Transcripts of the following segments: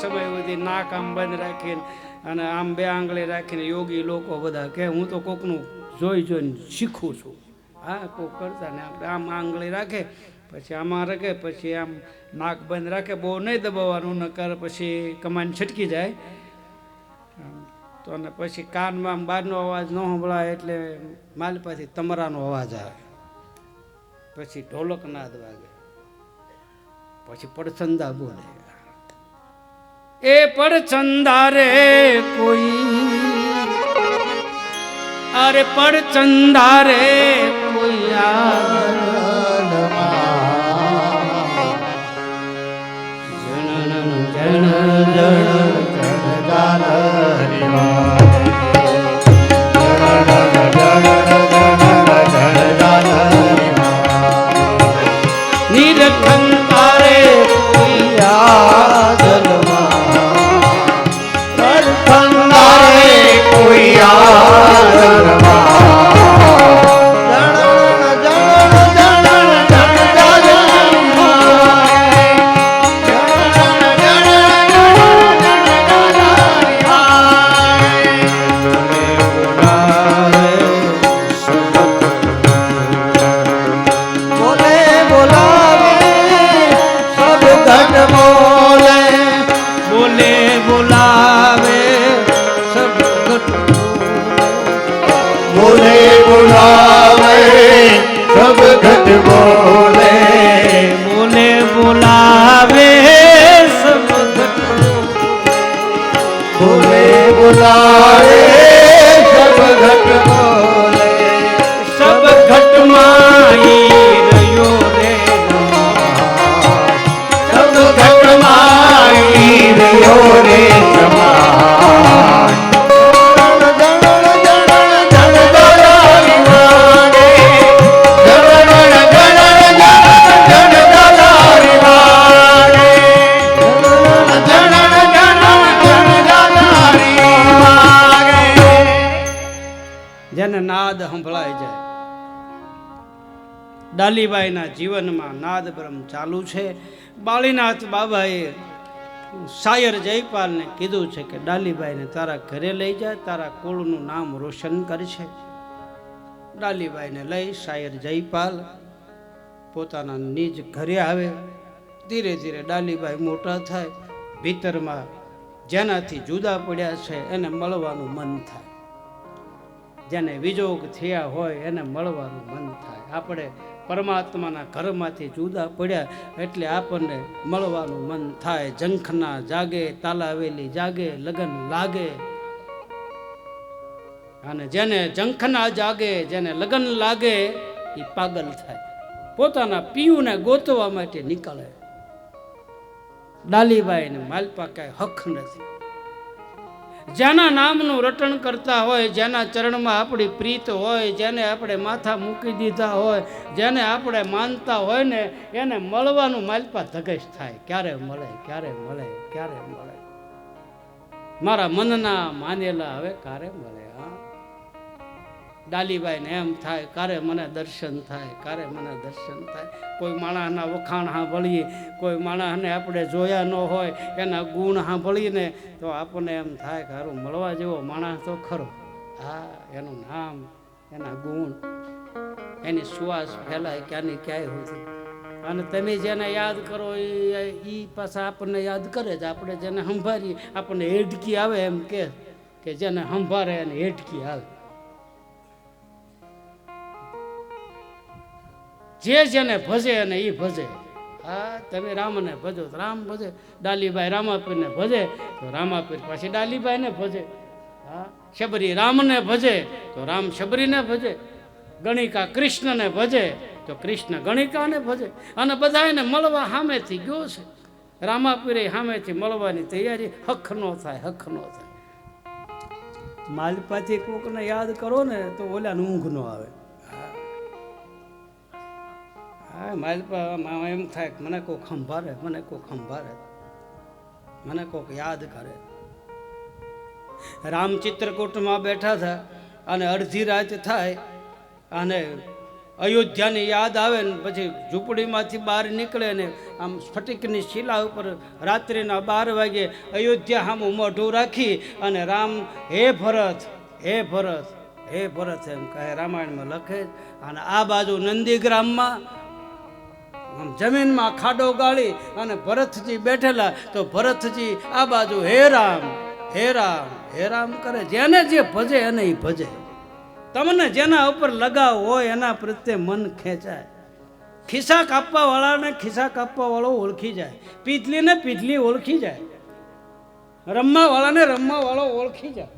સમય સુધી નાક આમ બંધ રાખીને અને આમ બે આંગળી રાખીને યોગી લોકો બધા કે હું તો કોકનું જોઈ જોઈને શીખું છું. હા, કોક કરતા ને આપણે આમ આંગળી રાખે, પછી આમાં રાખે, પછી આમ નાક બંધ રાખે, બહુ નહીં દબાવવાનું, નકર પછી કમાન છટકી જાય. તો અને પછી કાનમાં બહારનો અવાજ ન સંભળાય એટલે માલ પાછી તમરાનો અવાજ આવે. પછી ઢોલક નાદ વાગે પછી પડછંદા બોલે. એ પડચંદા રે કોઈ. અરે પડચંદા બોલે ડાલીબાઈના જીવનમાં નાદ બ્રહ્મ ચાલુ છે. બાળીનાથ બાબાએ શાયર જયપાલને કીધું છે કે ડાલીબાઈને તારા ઘરે લઈ જાય તારા કુળનું નામ રોશન કરશે ડાલીબાઈને લઈ શાયર જયપાલ પોતાના નિજ ઘરે આવે. ધીરે ધીરે ડાલીબાઈ મોટા થાય. ભીતરમાં જેનાથી જુદા પડ્યા છે, એને મળવાનું મન થાય. જેને વિજોગ થયા હોય એને મળવાનું મન થાય. આપણે પરમાત્માના ઘરમાંથી જુદા પડ્યા એટલે આપણને મળવાનું મન થાય. જંખના જાગે, તાલાવેલી જાગે, લગન લાગે. અને જેને જંખના જાગે, જેને લગન લાગે એ પાગલ થાય. પોતાના પિયુને ગોતવા માટે નીકળે. ડાલીબાઈને માલપા કાંઈ હક નથી. જેના નામનું રટણ કરતા હોય, જેના ચરણમાં આપણી પ્રીત હોય, જેને આપણે માથા મૂકી દીધા હોય, જેને આપણે માનતા હોય ને, એને મળવાનું માલપા ધગશ થાય. ક્યારે મળે ક્યારે મળે ક્યારે મળે? મારા મનના માનેલા હવે ક્યારે મળે. ડાલીબાઈને એમ થાય ક્યારે મને દર્શન થાય ક્યારે મને દર્શન થાય. કોઈ માણસના વખાણ સાંભળીએ, કોઈ માણસને આપણે જોયા ન હોય, એના ગુણ સાંભળીને તો આપણને એમ થાય કે સારું મળવા જેવો માણસ તો ખરો. હા, એનું નામ, એના ગુણ, એની શ્વાસ ફેલાય ક્યાંની ક્યાંય હોતી અને તમે જેને યાદ કરો, એ પાછા આપણને યાદ કરે જ આપણે જેને સંભાળીએ, આપણને હેડકી આવે એમ કે જેને સંભાળે એને હેડકી આવે. જે જેને ભજે અને એ ભજે. હા, તમે રામને ભજો રામ ભજે, ડાલીબાઈ રામાપીરને ભજે, તો રામાપીર પાછી ડાલીબાઈને ભજે. હા, શબરી રામને ભજે, તો રામ શબરીને ભજે. ગણિકા કૃષ્ણને ભજે, તો કૃષ્ણ ગણિકાને ભજે. અને બધાને મળવા સામેથી ગયો છે. રામાપીરે સામેથી મળવાની તૈયારી હખ નો થાય હખ નો થાય. માલપાથી કોકને યાદ કરો ને તો ઓલાને ઊંઘ ન આવે. હા માલપા એમ થાય કે મને કોક સંભાળે, મને કોક સંભાળે. મને કોક યાદ કરે. રામ ચિત્રકૂટમાં બેઠા હતા અને અડધી રાત થાય અને અયોધ્યાની યાદ આવે ને પછી ઝૂંપડીમાંથી બહાર નીકળે ને આમ સ્ફટિકની શિલા ઉપર રાત્રિના બાર વાગે અયોધ્યા આમ મોઢું રાખી અને રામ, હે ભરત હે ભરત હે ભરત, એમ કહે. રામાયણમાં લખે અને આ બાજુ નંદીગ્રામમાં આમ જમીનમાં ખાડો ગાળી અને ભરતજી બેઠેલા, તો ભરતજી આ બાજુ હે રામ હે રામ હે રામ કરે. જેને જે ભજે એને એ ભજે. તમને જેના ઉપર લગાવ હોય એના પ્રત્યે મન ખેંચાય. ખિસ્સા કાપવા વાળાને ખિસ્સા કાપવા વાળો ઓળખી જાય. પીતલીને પીતલી ઓળખી જાય. રમવા વાળાને રમવા વાળો ઓળખી જાય.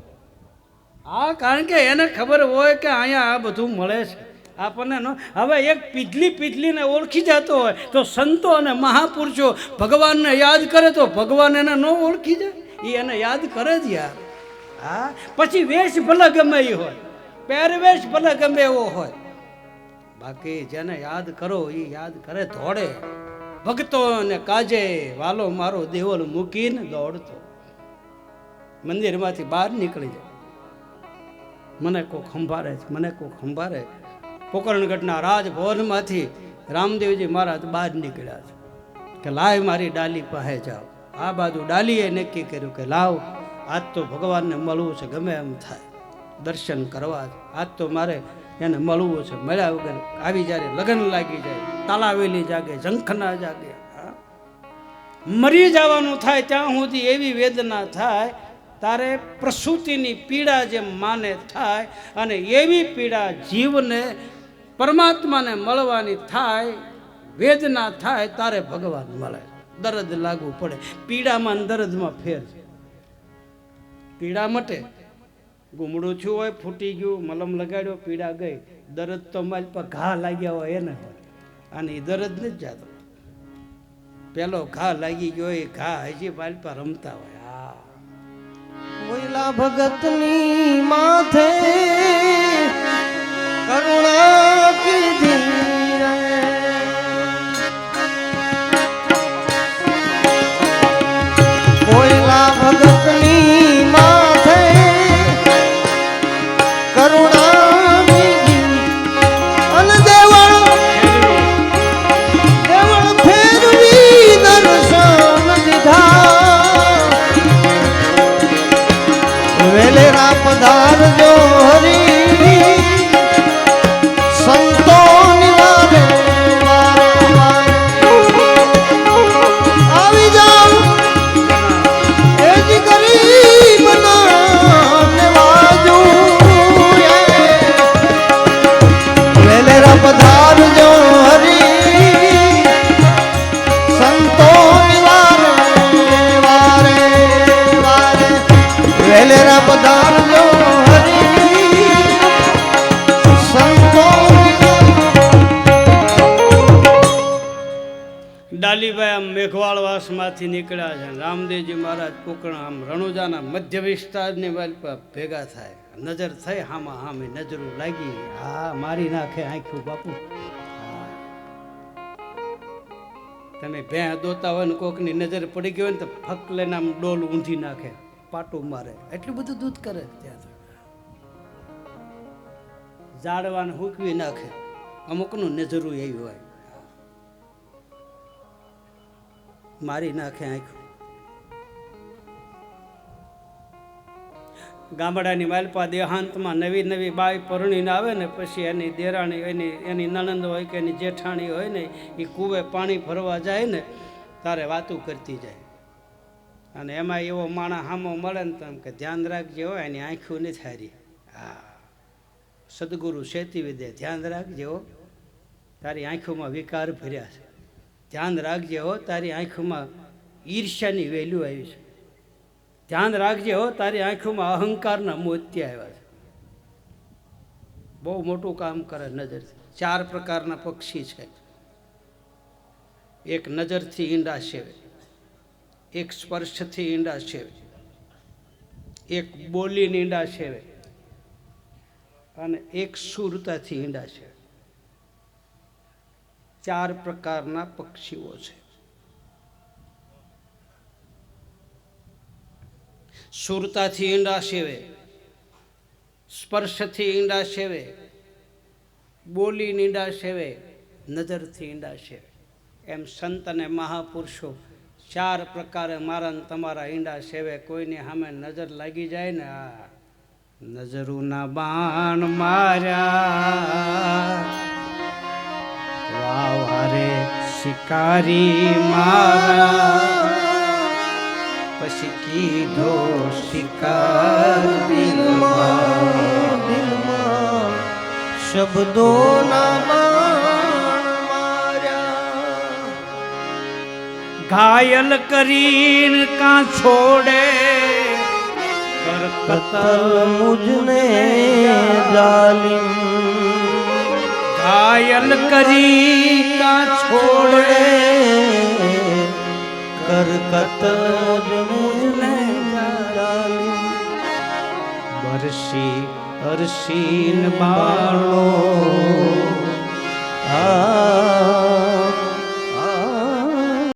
હા કારણ કે એને ખબર હોય કે અહીંયા આ બધું મળે છે. આપણને ન હવે એક પીધલી પીધલીને ઓળખી જતો હોય તો સંતો અને મહાપુરુષો ભગવાનને યાદ કરે તો ભગવાન એને ન ઓળખી જાય. એ એને યાદ કરે જ યાર. હા? પછી વેશ ભલે ગમે એ હોય. પહેરવેશ ભલે ગમે એવો હોય. બાકી જેને યાદ કરો એ યાદ કરે ધોડે ભક્તો ને કાજે વાલો મારો દેવલ મૂકીને દોડતો. મંદિરમાંથી બહાર નીકળી જાય. મને કોક ખંભારે છે, મને કોક સંભાળે પોકરણગઢના રાજભવનમાંથી રામદેવજી મહારાજ બહાર નીકળ્યા છે કે લાવ મારી ડાલી પાસે જાઓ. આ બાજુ ડાલીએ નક્કી કર્યું કે લાવ, આજ તો ભગવાનને મળવું છે, ગમે એમ થાય. દર્શન કરવા આજ તો મારે એને મળવું છે. મળ્યા વગર આવી જ્યારે લગ્ન લાગી જાય, તાલાવેલી જાગે, ઝંખના જાગે મરી જવાનું થાય ત્યાં સુધી એવી વેદના થાય, તારે પ્રસૂતિની પીડા જેમ માને થાય અને એવી પીડા જીવને પરમાત્માને મળવાની થાય, વેદના થાય, તારે ભગવાન મળે. દરદ લાગવું પડે. પીડામાં દરદમાં ફેર પીડા મટે. ગુમડું છું હોય, ફૂટી ગયું, મલમ લગાડ્યો, પીડા ગઈ. દરદ તો માલ પર ઘા લાગ્યા હોય, એને અને એ દર્દ નથી જાતો. પેલો ઘા લાગી ગયો એ ઘા હજી માલ પર રમતા હોય. હા. કોઈલા ભગતની માથે કરુણા કોયલા ભગતની મેઘવાળવાસમાંથી નીકળ્યા છે. રામદેવજી મહારાજ કોકણા આમ રણુજાના મધ્ય વિસ્તારની વાલી ભેગા થાય. નજર થઈ હામાં હામે નજરો લાગી. હા, મારી નાખે આંખ્યું બાપુ. તમે ભેં દોતા હોય ને કોકની નજર પડી ગઈ હોય ને તો ફક લઈને આમ ડોલ ઊંધી નાખે, પાટું મારે. એટલું બધું દૂધ કરે ત્યાં ઝાડવાને હૂકવી નાખે. અમુકનું નજરું એવી હોય. મારી નાખે આંખ. ગામડાની માલપા દેહાંતમાં નવી નવી બાઈ પરણીને આવે ને પછી એની દેરાણી એની એની નણંદ હોય કે એની જેઠાણી હોય ને એ કૂવે પાણી ભરવા જાય ને તારે વાતું કરતી જાય. અને એમાં એવો માણસ હામો મળે ને તમે કે ધ્યાન રાખજે એની આંખો નથી હારી. હા. સદગુરુ શેતી વિદે ધ્યાન રાખજે તારી આંખોમાં વિકાર ભર્યા છે. ધ્યાન રાખજે હો, તારી આંખોમાં ઈર્ષ્યાની વેલ્યુ આવી છે. ધ્યાન રાખજે હો, તારી આંખોમાં અહંકારના મોતિયા આવ્યા છે. બહુ મોટું કામ કરે નજરથી. ચાર પ્રકારના પક્ષી છે. એક નજરથી ઈંડા સેવે એક સ્પર્શથી ઈંડા સેવે એક બોલીને ઈંડા સેવે અને એક સુરતાથી ઈંડા છે ચાર પ્રકારના પક્ષીઓ છે. સુરતાથી ઈંડા સેવે સ્પર્શથી ઈંડા સેવે બોલી ઈંડા સેવે નજરથી ઈંડા સેવે એમ સંત અને મહાપુરુષો ચાર પ્રકારે મારા ને તમારા ઈંડા સેવે કોઈની સામે નજર લાગી જાય ને, આ નજરુના બાણ માર્યા. વાવારે શિકારી મારા. પછી કીધો શિકાર દિલમાં દિલમાં શબ્દોના ઘાયલ કરીને કાં છોડે? કતલ મુજને જાલિમ ઘાયલ કરી કા છોડે? કર કતલ મુજને જાલિમ બરસી અરસીન બાળો. આ